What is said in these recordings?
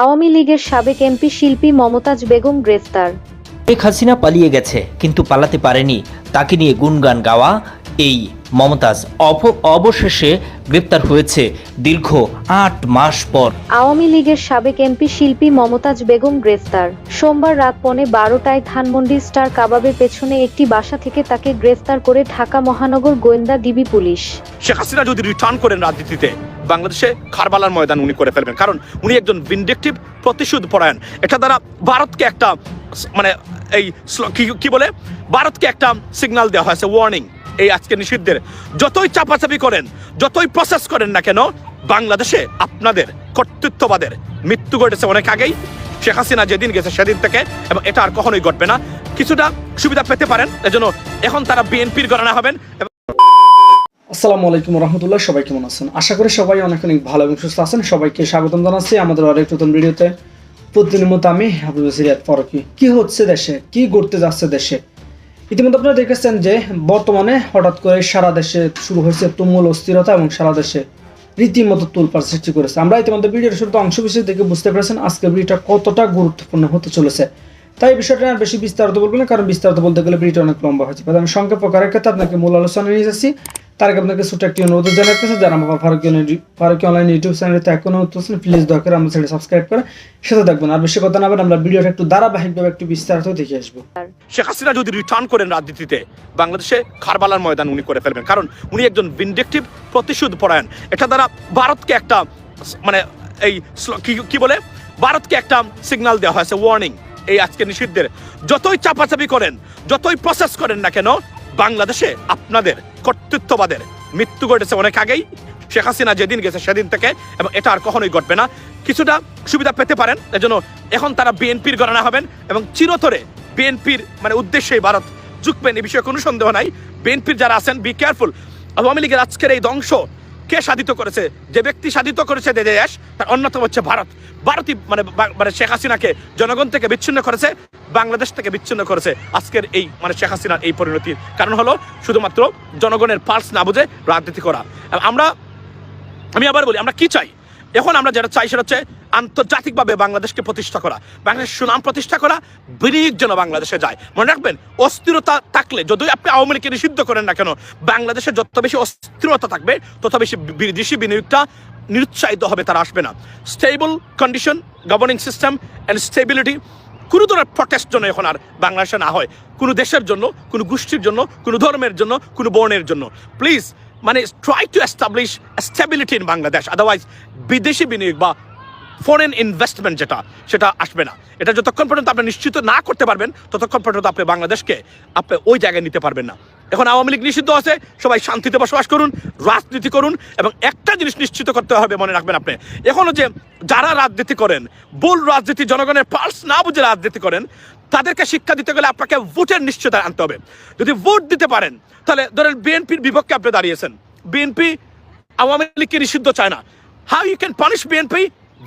আওয়ামী লীগের সাবেক এমপি শিল্পী মমতাজ বেগম গ্রেফতার। শেখ হাসিনা পালিয়ে গেছে কিন্তু পালাতে পারেনি। তাকে নিয়ে গুনগান গাওয়া এই মমতাজ অবশেষে গ্রেপ্তার হয়েছে দীর্ঘ আট মাস পর। আওয়ামী লীগের সাবেক এমপি শিল্পী মমতাজ বেগম গ্রেফতার। সোমবার রাত পনে বারোটায় ধানমন্ডি স্টার কাবাবের পেছনে একটি বাসা থেকে তাকে গ্রেফতার করে ঢাকা মহানগর গোয়েন্দা ডিবি পুলিশ। শেখ হাসিনা যদি রিটার্ন করেন রাজনীতিতে বাংলাদেশে খারবালার ময়দান উনি করে ফেলবেন। কারণ উনি একজন ভিনডেকটিভ প্রতিশোধ পরায়ণ। এটা দ্বারা ভারতকে একটা মানে এই কি- বলে? ভারতকে একটা সিগন্যাল দেওয়া হয়েছে ওয়ার্নিং এই আজকে নিষিদ্ধের। যতই চাপাচাপি করেন, যতই প্রসেস করেন না কেন, বাংলাদেশে আপনাদের কর্তৃত্ববাদের মৃত্যু ঘটেছে অনেক আগেই। শেখ হাসিনা যেদিন গেছে সেদিন থেকে, এবং এটা আর কখনোই ঘটবে না। কিছুটা সুবিধা পেতে পারেন, এজন্য এখন তারা বিএনপির গণনা হবেন। আসসালামু আলাইকুম রহমতুল্লাহ, সবাই কেমন আছেন? আশা করি সবাই অনেক অনেক ভালো এবং সুস্থ আছেন। সবাইকে স্বাগতম জানাচ্ছি আমাদের আরেক নতুন ভিডিওতে। প্রতিদিনের মতো আমি হাবিব সিরিয়াত ফরকি। কি হচ্ছে দেশে? কি ঘটতে যাচ্ছে দেশে? ইতিমধ্যে আপনারা দেখেছেন যে বর্তমানে হঠাৎ করে সারা দেশে শুরু হয়েছে তুমুল অস্থিরতা এবং সারা দেশে রীতিমতো তুলপার সৃষ্টি করেছে। আমরা ইতিমধ্যে ভিডিওর শুরুতে অংশ বিশেষ দেখে বুঝতে পেরেছেন আজকের ভিডিওটা কতটা গুরুত্বপূর্ণ হতে চলেছে। তাই বিষয়টা আর বেশি বিস্তারিত বলব না, কারণ বিস্তারিত বলতে গেলে ভিডিওটা অনেক লম্বা হয়েছে আমি সংক্ষেপ প্রকারের ক্ষেত্রে আপনাকে মূল আলোচনা নিয়ে যাচ্ছি। তার আগে আপনাকে ছোট্ট একটি অনুরোধ জানাতেছে যারা আমার ফারুকি ফারুকি অনলাইন ইউটিউব চ্যানেলতে এখনও হচ্ছেন প্লিজ দয়া করে আমার চ্যানেল সাবস্ক্রাইব করে সাথে থাকবেন। আর বেশি কথা না বলে আমরা ভিডিওটা একটু ধারাবাহিকভাবে একটু বিস্তারিত দেখে আসব। শেখ হাসিনা যদি রিটার্ন করেন রাজনীতিতে, বাংলাদেশে খারবালার ময়দান উনি করে ফেলবেন। কারণ উনি একজন ভিনডেকটিভ প্রতিশোধ পরায়ণ এটা দ্বারা ভারতকে একটা মানে এই কি- বলে? ভারতকে একটা সিগন্যাল দেওয়া হয়েছে ওয়ার্নিং এই আজকে নিষিদ্ধের। যতই চাপাচাপি করেন, যতই প্রসেস করেন না কেন, বাংলাদেশে আপনাদের কর্তৃত্ববাদের মৃত্যু ঘটেছে অনেক আগেই। শেখ হাসিনা যেদিন গেছে সেদিন থেকে, এবং এটা আর কখনোই ঘটবে না। কিছুটা সুবিধা পেতে পারেন, এজন্য এখন তারা বিএনপির গণনা হবেন, এবং চিরতরে বিএনপির মানে উদ্দেশ্যেই ভারত ঝুঁকবেন, এ বিষয়ে কোনো সন্দেহ নাই। বিএনপির যারা আছেন বি কেয়ারফুল আওয়ামী লীগের আজকের এই ধ্বংস কে সাধিত করেছে? যে ব্যক্তি সাধিত করেছে দেশ তার অন্যতম হচ্ছে ভারত। ভারতই মানে মানে শেখ হাসিনাকে জনগণ থেকে বিচ্ছিন্ন করেছে, বাংলাদেশ থেকে বিচ্ছিন্ন করেছে। আজকের এই মানে শেখ হাসিনার এই পরিণতির কারণ হলো শুধুমাত্র জনগণের পালস না বুঝে রাজনীতি করা। আমরা, আমি আবার বলি, আমরা কি চাই? এখন আমরা যেটা চাই সেটা হচ্ছে আন্তর্জাতিকভাবে বাংলাদেশকে প্রতিষ্ঠা করা, বাংলাদেশের সুনাম প্রতিষ্ঠা করা, বিনিয়োগ যেন বাংলাদেশে যায়। মনে রাখবেন, অস্থিরতা থাকলে যদি আপনি আওয়ামী লীগকে নিষিদ্ধ করেন না কেন, বাংলাদেশে যত বেশি অস্থিরতা থাকবে, তত বেশি বিদেশি বিনিয়োগটা নিরুৎসাহিত হবে, তারা আসবে না। Stable condition governing system and stability কোনো ধরনের প্রটেস্ট জন্য এখন আর বাংলাদেশে না হয়। কোনো দেশের জন্য, কোনো গোষ্ঠীর জন্য, কোনো ধর্মের জন্য, কোনো বর্ণের জন্য। প্লিজ মানে try to establish stability in Bangladesh otherwise বিদেশি বিনিয়োগ বা ফরেন ইনভেস্টমেন্ট যেটা, সেটা আসবে না। এটা যতক্ষণ পর্যন্ত আপনি নিশ্চিত না করতে পারবেন, ততক্ষণ পর্যন্ত আপনি বাংলাদেশকে, আপনি ওই জায়গায় নিতে পারবেন না। এখন আওয়ামী লীগ নিষিদ্ধ আছে, সবাই শান্তিতে বসবাস করুন, রাজনীতি করুন, এবং একটা জিনিস নিশ্চিত করতে হবে, মনে রাখবেন আপনি। এখনও যে যারা রাজনীতি করেন, ভুল রাজনীতি জনগণের পালস না বুঝে রাজনীতি করেন, তাদেরকে শিক্ষা দিতে গেলে আপনাকে ভোটের নিশ্চয়তা আনতে হবে। যদি ভোট দিতে পারেন, তাহলে ধরেন বিএনপির বিপক্ষে আপনি দাঁড়িয়েছেন। বিএনপি আওয়ামী লীগকে নিষিদ্ধ চায় না। How you can punish BNP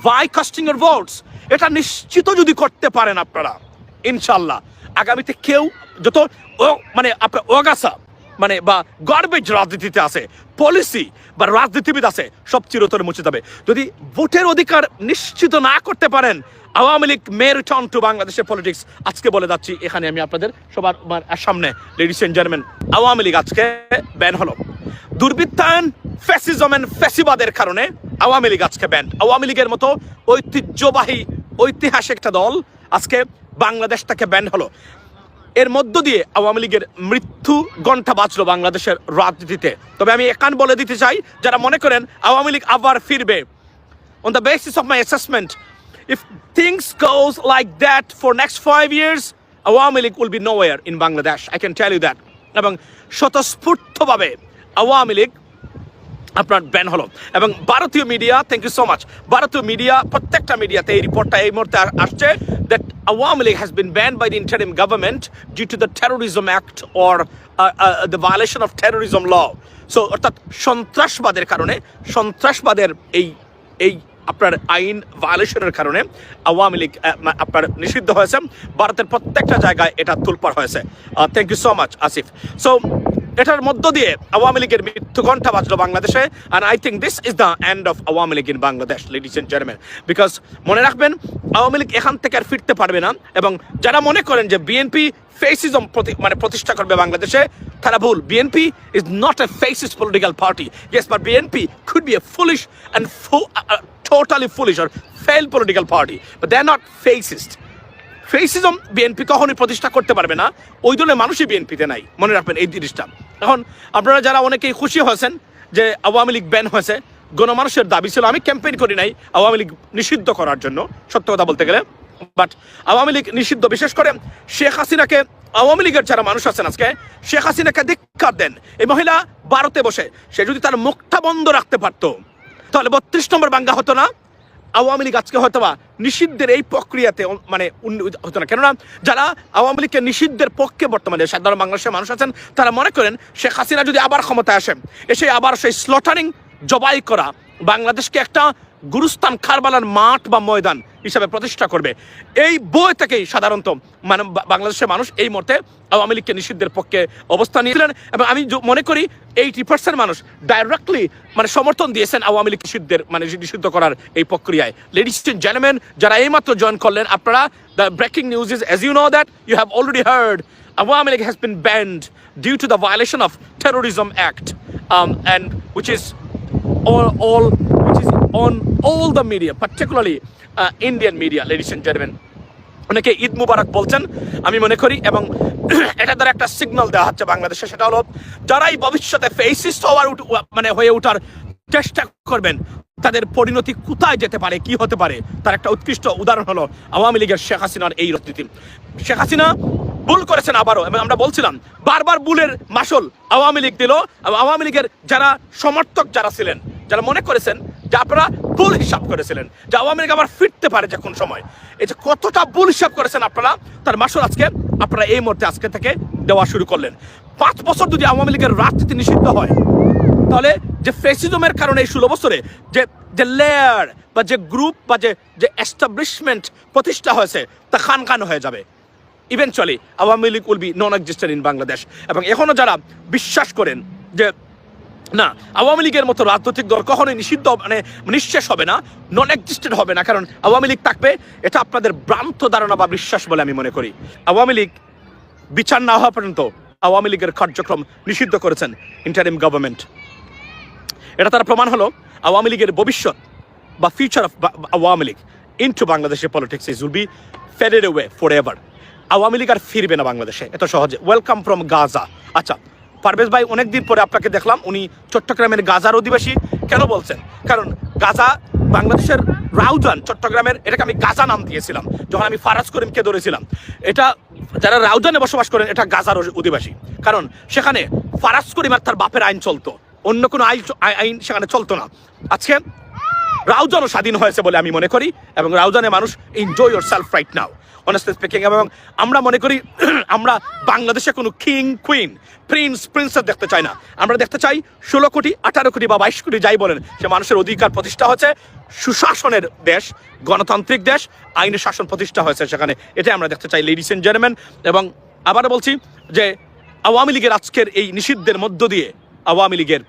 ভাই কাস্টিং এর ভোটস এটা নিশ্চিত যদি করতে পারেন আপনারা ইনশাল্লাহ আগামীতে কেউ যত মানে আপনার ওগাসা মানে বা গার্বেজ রাজনীতিতে আছে পলিসি বা রাজনীতিবিদ আছে সব চিরতরে মুছে যাবে। যদি ভোটের অধিকার নিশ্চিত না করতে পারেন Awami League may return to বাংলাদেশের পলিটিক্স আজকে বলে যাচ্ছি এখানে আমি আপনাদের সবার মানে, সামনে ladies and gentleman Awami League আজকে ব্যান হলো। দুর্বৃত্তায়ন ফ্যাসিজম এন্ড ফ্যাসিবাদের কারণে আওয়ামী লীগ আজকে ব্যান্ড আওয়ামী লীগের মতো ঐতিহ্যবাহী ঐতিহাসিক একটা দল আজকে বাংলাদেশটাকে ব্যান্ড হলো। এর মধ্য দিয়ে আওয়ামী লীগের মৃত্যু গণটা বাঁচল বাংলাদেশের রাজনীতিতে। তবে আমি একান বলে দিতে চাই, যারা মনে করেন আওয়ামী লীগ আবার ফিরবে। On the basis of my assessment if things goes like that for next five years Awami League will be no in Bangladesh I can tell you that এবং স্বতঃস্ফূর্তভাবে আওয়ামী লীগ আপনার ব্যান হলো। এবং ভারতীয় media thank you so much ভারতীয় media প্রত্যেকটা মিডিয়াতে এই রিপোর্টটা এই মুহূর্তে আসছে that Awami League has been ban by the interim government due to the terrorism act or the violation of terrorism law so অর্থাৎ সন্ত্রাসবাদের কারণে, সন্ত্রাসবাদের এই এই আপনার আইন ভায়োলেশনের কারণে আওয়ামী লীগ আপনার নিষিদ্ধ হয়েছে। ভারতের প্রত্যেকটা জায়গায় এটা তুলপার হয়েছে। Thank you so much Asif. So এটার মধ্য দিয়ে আওয়ামী লীগের মৃত্যু ঘণ্টা বাজলো বাংলাদেশে আর I think this is the end of Awami League in Bangladesh ladies and gentleman because মনে রাখবেন, আওয়ামী লীগ এখান থেকে আর ফিরতে পারবে না, এবং যারা মনে করেন যে বিএনপি ফেসিজম মানে প্রতিষ্ঠা করবে বাংলাদেশে, তারা ভুল। BNP is not a fascist political party yes but BNP could be a foolish and totally foolish R fail political party but they are not fascist fascism BNP কখনোই প্রতিষ্ঠা করতে পারবে না, ওই ধরনের মানুষই বিএনপিতে নাই। মনে রাখবেন এই জিনিসটা। এখন আপনারা যারা অনেকেই খুশি হয়েছেন যে আওয়ামী লীগ ব্যান হয়েছে, গণমানুষের দাবি ছিল, আমি ক্যাম্পেইন করি নাই আওয়ামী লীগ নিষিদ্ধ করার জন্য, সত্য কথা বলতে গেলে। বাট আওয়ামী লীগ নিষিদ্ধ, বিশেষ করে শেখ হাসিনাকে, আওয়ামী লীগের যারা মানুষ আছেন আজকে, শেখ হাসিনাকে ধিক্কার দেন। এই মহিলা ভারতে বসে, সে যদি তার মুখটা বন্ধ রাখতে পারতো, তাহলে বত্রিশ নম্বর বাঙ্গা হতো না? আওয়ামী লীগ আজকে হয়তো বা নিষিদ্ধের এই প্রক্রিয়াতে মানে হতো না। কেননা যারা আওয়ামী লীগকে নিষিদ্ধের পক্ষে বর্তমানে সাধারণ বাংলাদেশের মানুষ আছেন, তারা মনে করেন শেখ হাসিনা যদি আবার ক্ষমতায় আসেন এসে আবার সেই স্লটারিং জবাই করা বাংলাদেশকে একটা গুরুস্থান খারবালার মাঠ বা ময়দান হিসাবে প্রতিষ্ঠা করবে। এই বই থেকেই সাধারণত মানে বাংলাদেশের মানুষ এই মুহূর্তে আওয়ামী লীগকে নিষিদ্ধের পক্ষে অবস্থান নিয়েছিলেন এবং আমি মনে করি এইটি পার্সেন্ট মানুষ ডাইরেক্টলি মানে সমর্থন দিয়েছেন আওয়ামী লীগ নিষিদ্ধের মানে নিষিদ্ধ করার এই প্রক্রিয়ায়। লেডিস এন্ড জেন্টলম্যান যারা এইমাত্র জয়েন করলেন আপনারা the breaking news is as you know that you have already heard Awami League has been banned due to the violation of Terrorism Act, um, and which is on all the media, particularly uh, Indian media, ladies and gentlemen. অনেকে ঈদ মুবারক বলছেন আমি মনে করি এবং এটা দ্বারা একটা signal দেওয়া হচ্ছে বাংলাদেশে সেটা হলো যারাই ভবিষ্যতে ফেসিস্ট হওয়ার মানে হয়ে ওঠার চেষ্টা করবেন তাদের পরিণতি কোথায় যেতে পারে কি হতে পারে তার একটা উৎকৃষ্ট উদাহরণ হলো আওয়ামী লীগের শেখ হাসিনার এই রাজনীতি শেখ হাসিনা ভুল করেছেন আবারও, এবং আমরা বলছিলাম, বারবার ভুলের মাসল আওয়ামী লীগ দিল আওয়ামী লীগের যারা সমর্থক যারা ছিলেন, যারা মনে করেছেন যে আপনারা ভুল হিসাব করেছিলেন, যে আওয়ামী লীগ আবার ফিরতে পারে যে কোন সময়। এই যে কতটা ভুল হিসাব করেছেন আপনারা, তার মাসল আজকে আপনারা এই মুহূর্তে আজকে থেকে দেওয়া শুরু করলেন। পাঁচ বছর যদি আওয়ামী লীগের রাজনীতি নিষিদ্ধ হয়, তাহলে যে ফেসিজমের কারণে এই ষোলো বছরে যে যে লেয়ার বা যে গ্রুপ বা যে যে এস্টাবলিশমেন্ট প্রতিষ্ঠা হয়েছে, তা খান খান হয়ে যাবে। Eventually Awami League will be non existent in Bangladesh এবং এখনও যারা বিশ্বাস করেন যে, না, আওয়ামী লীগের মতো রাজনৈতিক দল কখনোই নিষিদ্ধ মানে নিঃশেষ হবে না নন এক্সিস্টেন্ট হবে না। কারণ আওয়ামী লীগ থাকবে, এটা আপনাদের ভ্রান্ত ধারণা বা বিশ্বাস বলে আমি মনে করি। আওয়ামী লীগ বিচার না হওয়া পর্যন্ত আওয়ামী লীগের কার্যক্রম নিষিদ্ধ করেছেন ইন্টারিম গভর্নমেন্ট এটা তার প্রমাণ হলো, আওয়ামী লীগের ভবিষ্যৎ বা future of Awami League into বাংলাদেশের politics is will be faded way for ever Awami League আর ফিরবে না বাংলাদেশে। এত সহজে। ওয়েলকাম ফ্রম গাজা আচ্ছা পারভেজ ভাই, অনেকদিন পরে আপনাকে দেখলাম, উনি চট্টগ্রামের গাজার অধিবাসী। কেন বলছেন? কারণ গাজা বাংলাদেশের রাউজান চট্টগ্রামের, এটাকে আমি গাজা নাম দিয়েছিলাম, যখন আমি ফারাজ করিমকে ধরেছিলাম। এটা যারা রাউজানে বসবাস করেন, এটা গাজার অধিবাসী। কারণ সেখানে ফারাজ করিম আর তার বাপের আইন চলতো। অন্য কোনো আইন আইন সেখানে চলতো না। আজকে রাউজানও স্বাধীন হয়েছে বলে আমি মনে করি, এবং রাউজানে মানুষ enjoy yourself right now honestly speaking এবং আমরা মনে করি, আমরা বাংলাদেশে কোনো কিং কুইন প্রিন্স প্রিন্সেস দেখতে চাই না। আমরা দেখতে চাই ষোলো কোটি, আঠারো কোটি বা বাইশ কোটি যাই বলেন, সে মানুষের অধিকার প্রতিষ্ঠা হচ্ছে সুশাসনের দেশ, গণতান্ত্রিক দেশ আইনের শাসন প্রতিষ্ঠা হয়েছে সেখানে। এটাই আমরা দেখতে চাই লেডিস এন্ড জেন্টলম্যান এবং আবারও বলছি যে আওয়ামী লীগের আজকের এই নিষিদ্ধের মধ্য দিয়ে আওয়ামী লীগের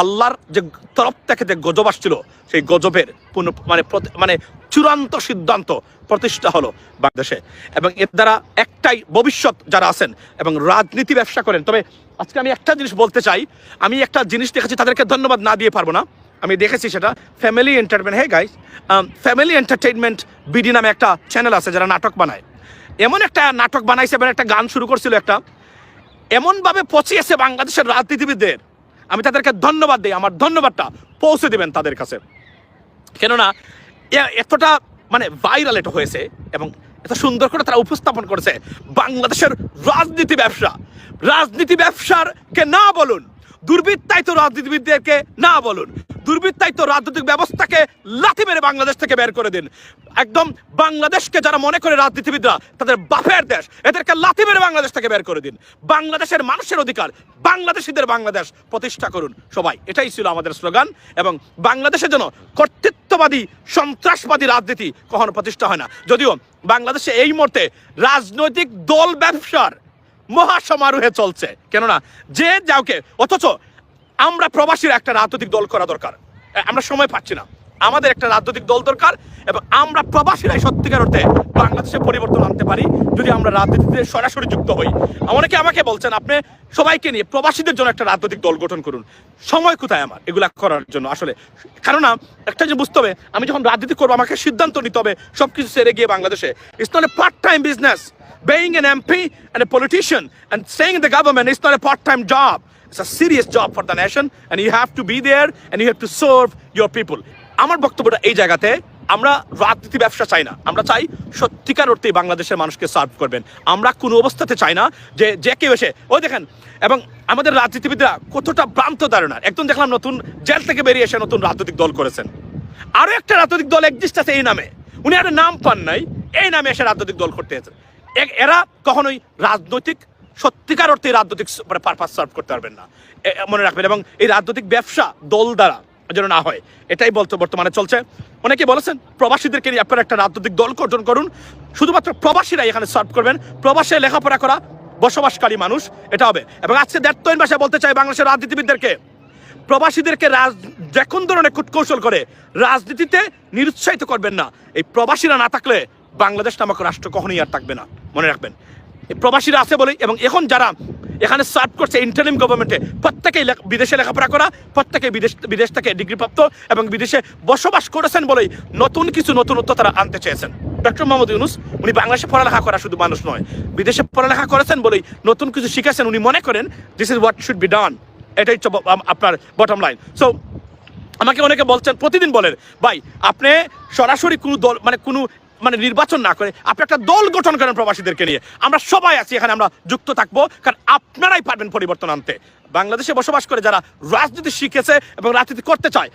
আল্লাহর যে তরফ থেকে যে গজব আসছিল, সেই গজবের পুনঃ মানে মানে চূড়ান্ত সিদ্ধান্ত প্রতিষ্ঠা হলো বাংলাদেশে। এবং এর দ্বারা একটাই ভবিষ্যৎ যারা আছেন এবং রাজনীতি ব্যবসা করেন। তবে আজকে আমি একটা জিনিস বলতে চাই, আমি একটা জিনিস দেখেছি, তাদেরকে ধন্যবাদ না দিয়ে পারব না। আমি দেখেছি সেটা family entertainment hey guys family entertainment BD নামে একটা চ্যানেল আছে যারা নাটক বানায়। এমন একটা নাটক বানাইছে এবং একটা গান শুরু করছিল একটা। এমনভাবে পচিয়েছে বাংলাদেশের রাজনীতিবিদদের। আমি তাদেরকে ধন্যবাদ দিই, আমার ধন্যবাদটা পৌঁছে দেবেন তাদের কাছে। কেননা এতটা মানে ভাইরাল এটা হয়েছে এবং এত সুন্দর করে তারা উপস্থাপন করেছে বাংলাদেশের রাজনীতি ব্যবসা। রাজনীতি ব্যবসার কে না বলুন, দুর্বৃত্তায়িত রাজনীতিবিদদেরকে না বলুন দুর্বৃত্তায়িত রাজনৈতিক ব্যবস্থাকে লাথি মেরে বাংলাদেশ থেকে বের করে দিন। একদম বাংলাদেশকে যারা মনে করে রাজনীতিবিদরা, তাদের বাপের দেশ, এদেরকে লাথি মেরে বাংলাদেশ থেকে বের করে দিন। বাংলাদেশের মানুষের অধিকার, বাংলাদেশিদের বাংলাদেশ প্রতিষ্ঠা করুন সবাই। এটাই ছিল আমাদের স্লোগান এবং বাংলাদেশের জন্য কর্তৃত্ববাদী, সন্ত্রাসবাদী রাজনীতি কখনো প্রতিষ্ঠা হয় না। যদিও বাংলাদেশে এই মুহূর্তে রাজনৈতিক দল ব্যবসার মহাসমারোহে চলছে। কেননা যে যাওকে, অথচ আমরা প্রবাসীর একটা রাজনৈতিক দল করা দরকার। এ, আমরা সময় পাচ্ছি না। আমাদের একটা রাজনৈতিক দল দরকার এবং আমরা প্রবাসীরাই সত্যিকার অর্থে বাংলাদেশে পরিবর্তন আনতে পারি যদি আমরা রাজনীতিতে সরাসরি যুক্ত হই। অনেকে আমাকে বলছেন আপনি সবাইকে নিয়ে প্রবাসীদের জন্য একটা রাজনৈতিক দল গঠন করুন। সময় কোথায় আমার এগুলা করার জন্য? আসলে কেননা একটা যে বুঝতে হবে আমি যখন রাজনীতি করব আমাকে সিদ্ধান্ত নিতে হবে সবকিছু সেরে গিয়ে বাংলাদেশে। It's not a part time business being an MP and a politician and staying in the government is not a part-time job. It's a serious job for the nation, and you have to be there, and you have to serve your people. আমার বক্তব্যটা এই জায়গাতে, আমরা রাজনীতি ব্যবসা চাই না। আমরা চাই সত্যিকার অর্থে বাংলাদেশের মানুষকে সার্ভ করবেন। আমরা কোনো অবস্থাতে চাই না যে যে কেউ এসে, ওই দেখেন, এবং আমাদের রাজনীতিবিদরা কতটা ভ্রান্ত ধারণা একদম দেখলাম নতুন জেল থেকে বেরিয়ে এসে নতুন রাজনৈতিক দল করেছেন। আরও একটা রাজনৈতিক দল এক্সিস্ট আছে এই নামে। উনি একটা নাম পান নাই, এই নামে এসে রাজনৈতিক দল করতে এরা কখনোই রাজনৈতিক সত্যিকার অর্থে রাজনৈতিক মানে পারপাস সার্ভ করতে পারবেন না। মনে রাখবেন এবং এই রাজনৈতিক ব্যবসা দল দ্বারা যেন না হয়, এটাই বলতে বর্তমানে চলছে। অনেকে বলেছেন, প্রবাসীদেরকে নিয়ে আপনারা একটা রাজনৈতিক দল গঠন করুন। শুধুমাত্র প্রবাসীরাই এখানে সার্ভ করবেন। প্রবাসে লেখাপড়া করা বসবাসকারী মানুষ, এটা হবে। এবং আজকে দেড়তইন ভাষায় বলতে চাই বাংলাদেশের রাজনীতিবিদদেরকে, প্রবাসীদেরকে রাজ যে কোন ধরনের কূটকৌশল করে রাজনীতিতে নিরুৎসাহিত করবেন না। এই প্রবাসীরা না থাকলে বাংলাদেশ নামক রাষ্ট্র কখনোই আর থাকবে না। মনে রাখবেন। প্রবাসীরা আছে বলেই এবং এখন যারা এখানে সার্ভ করছে ইন্টারিম গভর্নমেন্টে প্রত্যেকেই বিদেশে লেখাপড়া করা প্রত্যেকে বিদেশ বিদেশ থেকে ডিগ্রিপ্রাপ্ত এবং বিদেশে বসবাস করেছেন বলেই নতুন কিছু নতুনত্ব তারা আনতে চেয়েছেন। ডক্টর মোহাম্মদ ইউনুস, উনি বাংলাদেশে পড়ালেখা করা শুধু মানুষ নয়, বিদেশে পড়ালেখা করেছেন বলেই নতুন কিছু শিখেছেন উনি মনে করেন this is what should be done এটাই আপনার বটম লাইন সো আমাকে অনেকে বলছেন, প্রতিদিন বলেন, ভাই, আপনি সরাসরি কোনো দল মানে কোনো মানে নির্বাচন না করে, আপনি একটা দল গঠন করেন প্রবাসীদেরকে নিয়ে। আমরা সবাই আছি, এখানে আমরা যুক্ত থাকব, কারণ আপনারাই পারবেন পরিবর্তন আনতে। বাংলাদেশে বসবাস করে যারা রাজনীতি শিখেছে এবং রাজনীতি করতে চায়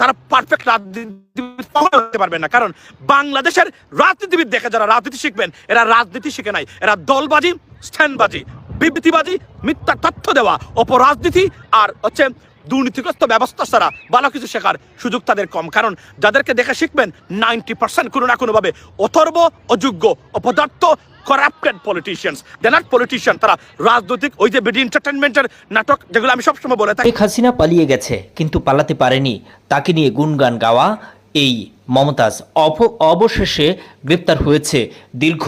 তারা পারফেক্ট রাজনীতি পারবেন না। কারণ বাংলাদেশের রাজনীতিবিদ দেখে যারা রাজনীতি শিখবেন, এরা রাজনীতি শিখে নাই। এরা দলবাজি, স্ট্যান্ডবাজি, বিবৃতিবাজি, মিথ্যা তথ্য দেওয়া, অপরাজনীতি আর হচ্ছে দুর্নীতিগ্রস্ত ব্যবস্থা ছাড়া ভালো কিছু শেখার সুযোগ তাদের কম। কারণ যাদেরকে দেখে শিখবেন নাইনটি পার্সেন্ট কোনো না কোনোভাবে অথর্ব, অযোগ্য, অপদার্থ করাপ্টেড পলিটিশিয়ানস দে পলিটিশিয়ান তারা রাজনৈতিক, ওই যে বিডি এন্টারটেনমেন্টের নাটক, যেগুলো আমি সবসময় বলে থাকি। হাসিনা পালিয়ে গেছে, কিন্তু পালাতে পারেনি। তাকে নিয়ে গুনগান গাওয়া এই মমতাজ অবশেষে গ্রেপ্তার হয়েছে দীর্ঘ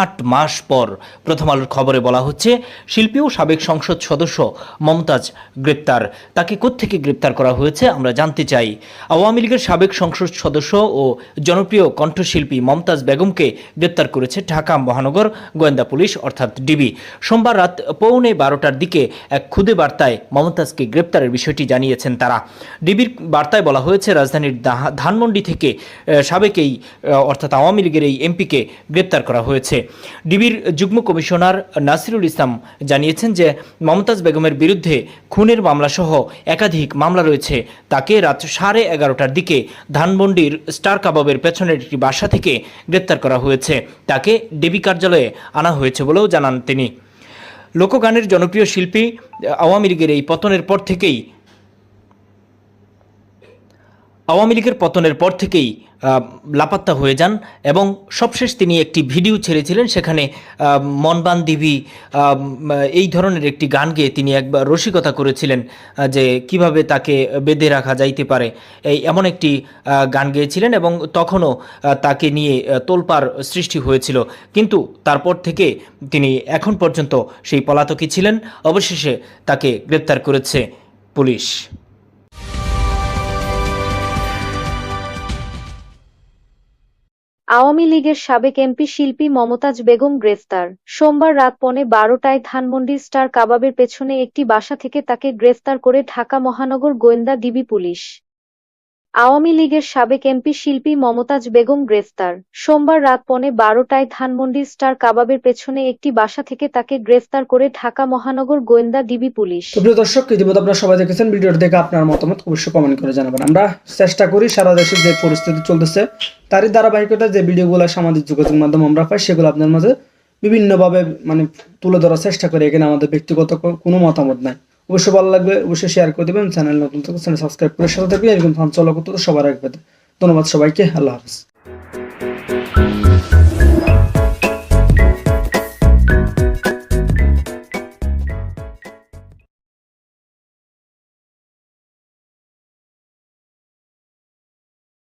আট মাস পর। প্রথম আলোর খবরে বলা হচ্ছে, শিল্পী ও সাবেক সংসদ সদস্য মমতাজ গ্রেপ্তার। তাকে কোত্থেকে গ্রেপ্তার করা হয়েছে আমরা জানতে চাই। আওয়ামী লীগের সাবেক সংসদ সদস্য ও জনপ্রিয় কণ্ঠশিল্পী মমতাজ বেগমকে গ্রেপ্তার করেছে ঢাকা মহানগর গোয়েন্দা পুলিশ, অর্থাৎ ডিবি। সোমবার রাত পৌনে বারোটার দিকে এক খুদে বার্তায় মমতাজকে গ্রেপ্তারের বিষয়টি জানিয়েছেন তারা। ডিবির বার্তায় বলা হয়েছে, রাজধানীর ধানমন্ডি থেকে সাবেক এই অর্থাৎ আওয়ামী লীগের এই এমপিকে গ্রেপ্তার করা হয়েছে। ডিবির যুগ্ম কমিশনার নাসিরুল ইসলাম জানিয়েছেন যে, মমতাজ বেগমের বিরুদ্ধে খুনের মামলাসহ একাধিক মামলা রয়েছে। তাকে রাত সাড়ে এগারোটার দিকে ধানমন্ডির স্টার কাবাবের পেছনের একটি বাসা থেকে গ্রেপ্তার করা হয়েছে। তাকে ডিবি কার্যালয়ে আনা হয়েছে বলেও জানান তিনি। লোকগানের জনপ্রিয় শিল্পী আওয়ামী লীগের এই পতনের পর থেকেই আওয়ামী লীগের পতনের পর থেকেই লাপাত্তা হয়ে যান এবং সবশেষ তিনি একটি ভিডিও ছেড়েছিলেন সেখানে মনবান দিবি এই ধরনের একটি গান গেয়ে তিনি একবার রসিকতা করেছিলেন যে কীভাবে তাকে বেঁধে রাখা যাইতে পারে। এই এমন একটি গান গেয়েছিলেন এবং তখনও তাকে নিয়ে আহ, তোলপাড় সৃষ্টি হয়েছিল। কিন্তু তারপর থেকে তিনি এখন পর্যন্ত সেই পলাতকই ছিলেন। অবশেষে তাকে গ্রেপ্তার করেছে পুলিশ। আওয়ামী লীগের সাবেক এমপি শিল্পী মমতাজ বেগম গ্রেফতার। সোমবার রাত পনে বারোটায় ধানমন্ডি স্টার কাবাবের পেছনে একটি বাসা থেকে তাকে গ্রেফতার করে ঢাকা মহানগর গোয়েন্দা ডিবি পুলিশ। আওয়ামী লীগের সাবেক এমপি শিল্পী মমতাজ বেগম গ্রেফতার। সোমবার রাত পৌনে বারোটায় ধানমন্ডি স্টার কাবাবের পেছনে একটি বাসা থেকে তাকে গ্রেফতার করে ঢাকা মহানগর গোয়েন্দা ডিবি পুলিশ। প্রিয় দর্শক, ইতিমধ্যে আপনারা সবাই দেখেছেন, ভিডিওটি দেখে আপনার মতামত অবশ্যই কমেন্ট করে জানাবেন। আমরা চেষ্টা করি সারা দেশে যে পরিস্থিতি চলতেছে, তারই ধারাবাহিকতা যে ভিডিওগুলো সামাজিক যোগাযোগ মাধ্যম আমরা পাই, সেগুলো আপনার মাঝে বিভিন্নভাবে মানে তুলে ধরার চেষ্টা করি। এখানে আমাদের ব্যক্তিগত কোনো মতামত নাই। অবশ্যই ভালো লাগবে, অবশ্যই শেয়ার করে দেবেন চ্যানেল নতুন থাকলে চ্যানেল সাবস্ক্রাইব করে সাথে থাকবে এরকম ফান চলো করতে সবার রাখবে ধন্যবাদ সবাইকে, আল্লাহ হাফিজ।